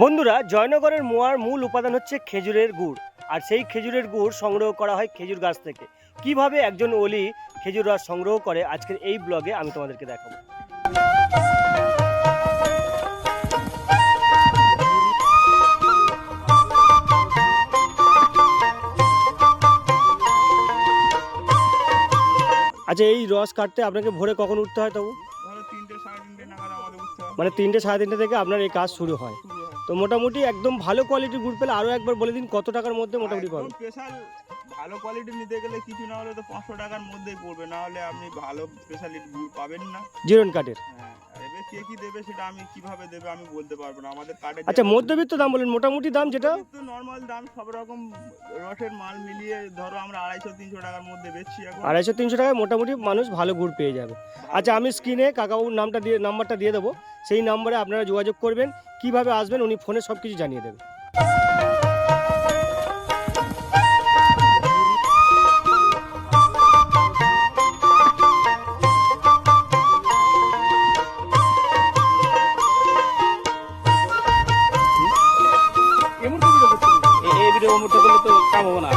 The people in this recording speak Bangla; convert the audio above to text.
বন্ধুরা জয়নগরের মোয়ার মূল উপাদান হচ্ছে খেজুরের গুড়। আর সেই খেজুরের গুড় সংগ্রহ করা হয় খেজুর গাছ থেকে। কীভাবে একজন ওলি খেজুর রস সংগ্রহ করে আজকের এই ব্লগে আমি তোমাদেরকে দেখাবো। আচ্ছা এই রস কাটতে আপনাকে ভোরে কখন উঠতে হয় তবু? মানে তিনটে সাড়ে তিনটে থেকে আপনার এই কাজ শুরু হয়। তো মোটামুটি একদম ভালো কোয়ালিটির গুড় পেলে আরও একবার বলে দিন কত টাকার মধ্যে মোটামুটি পাবেন। স্পেশাল ভালো কোয়ালিটি নিতে গেলে কিছু না হলে তো পাঁচশো টাকার মধ্যেই পড়বে না হলে আপনি ভালো স্পেশালিটি গুড় পাবেন না। জিরন কাঠের। হ্যাঁ। কে কি দেবে সেটা আমি কীভাবে দেবে আমি বলতে পারব না। আমাদের কার্ডে আচ্ছা মধ্যবিত্ত দাম বলেন মোটামুটি দাম যেটা? তো নর্মাল দাম সব রকম রসের মাল মিলিয়ে ধরো আমরা আড়াইশো তিনশো টাকার মধ্যে বেচছি এখন। আড়াইশো তিনশো টাকায় মোটামুটি মানুষ ভালো গুড় পেয়ে যাবে। আচ্ছা আমি স্ক্রিনে কাকাবাবুর নামটা দিয়ে নাম্বারটা দিয়ে দেবো। সেই নাম্বারে আপনারা যোগাযোগ করবেন কীভাবে আসবেন উনি ফোনে সব কিছু জানিয়ে দেবেন। এই ভিডিও মুহূর্তে করলে তো কাম হবে না